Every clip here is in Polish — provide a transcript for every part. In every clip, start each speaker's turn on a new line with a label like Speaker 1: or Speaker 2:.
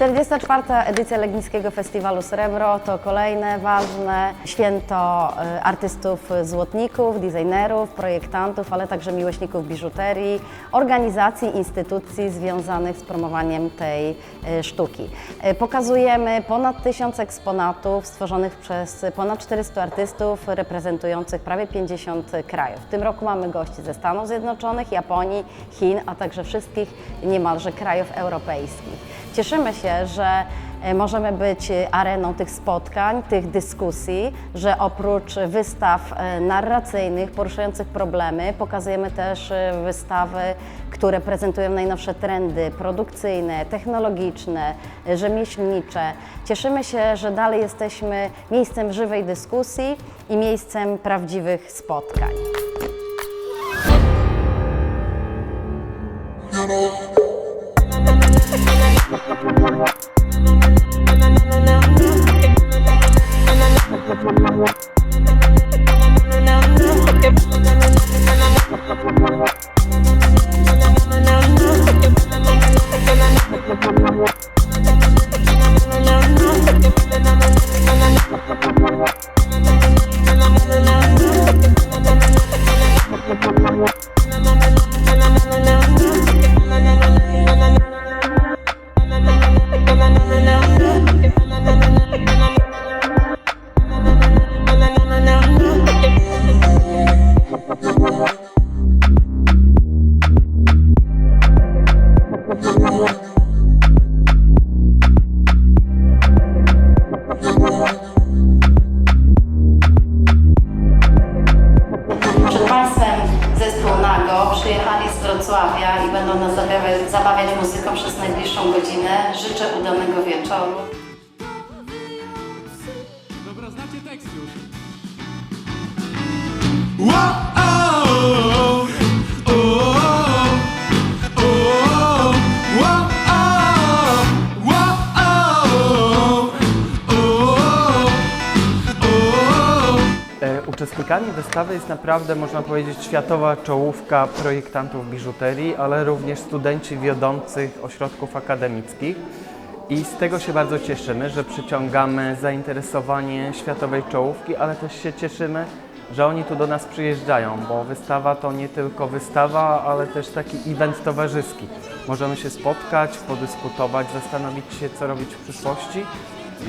Speaker 1: 44. edycja Legnickiego Festiwalu Srebro to kolejne ważne święto y, artystów złotników, designerów, projektantów, ale także miłośników biżuterii, organizacji, instytucji związanych z promowaniem tej y, sztuki. Y, Pokazujemy ponad tysiąc eksponatów stworzonych przez ponad 400 artystów reprezentujących prawie 50 krajów. W tym roku mamy gości ze Stanów Zjednoczonych, Japonii, Chin, a także wszystkich niemalże krajów europejskich. Cieszymy się, że e, możemy być e, areną tych spotkań, tych dyskusji, że oprócz wystaw e, narracyjnych poruszających problemy, pokazujemy też wystawy, które prezentują najnowsze trendy produkcyjne, technologiczne, rzemieślnicze. Cieszymy się, że dalej jesteśmy miejscem żywej dyskusji i miejscem prawdziwych spotkań. Thank przyjechali z Wrocławia i będą nas zabawiać, zabawiać muzyką przez najbliższą godzinę. Życzę udanego wieczoru.
Speaker 2: Dobra, znacie tekst już.
Speaker 3: Uczestnikami wystawy jest naprawdę, można powiedzieć, światowa czołówka projektantów biżuterii, ale również studenci wiodących ośrodków akademickich. I z tego się bardzo cieszymy, że przyciągamy zainteresowanie światowej czołówki, ale też się cieszymy, że oni tu do nas przyjeżdżają, bo wystawa to nie tylko wystawa, ale też taki event towarzyski. Możemy się spotkać, podyskutować, zastanowić się, co robić w przyszłości.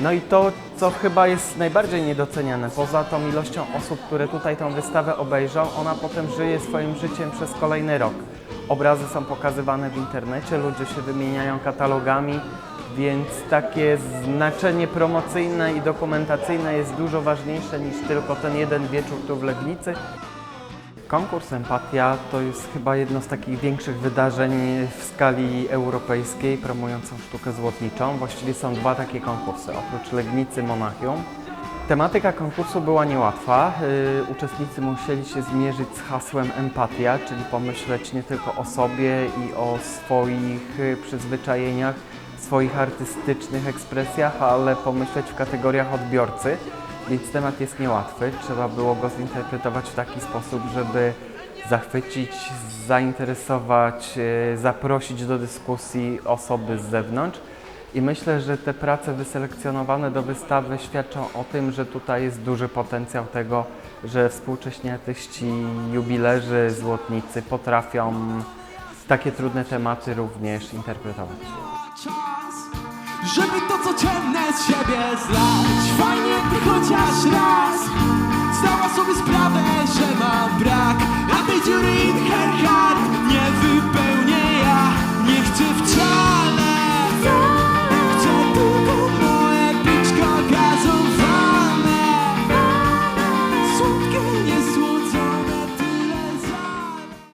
Speaker 3: No i to, co chyba jest najbardziej niedoceniane, poza tą ilością osób, które tutaj tą wystawę obejrzą, ona potem żyje swoim życiem przez kolejny rok. Obrazy są pokazywane w internecie, ludzie się wymieniają katalogami, więc takie znaczenie promocyjne i dokumentacyjne jest dużo ważniejsze niż tylko ten jeden wieczór tu w Legnicy. Konkurs Empatia to jest chyba jedno z takich większych wydarzeń w skali europejskiej promującą sztukę złotniczą. Właściwie są dwa takie konkursy, oprócz Legnicy Monachium. Tematyka konkursu była niełatwa. Yy, uczestnicy musieli się zmierzyć z hasłem empatia, czyli pomyśleć nie tylko o sobie i o swoich yy, przyzwyczajeniach, swoich artystycznych ekspresjach, ale pomyśleć w kategoriach odbiorcy. Więc temat jest niełatwy. Trzeba było go zinterpretować w taki sposób, żeby zachwycić, zainteresować, e, zaprosić do dyskusji osoby z zewnątrz. I myślę, że te prace wyselekcjonowane do wystawy świadczą o tym, że tutaj jest duży potencjał tego, że współcześni artyści, jubilerzy, złotnicy potrafią takie trudne tematy również interpretować.
Speaker 2: Żeby to co ciemne z siebie zlać. Fajnie jakby chociaż raz Zdała sobie sprawę, że mam brak. A tej dziury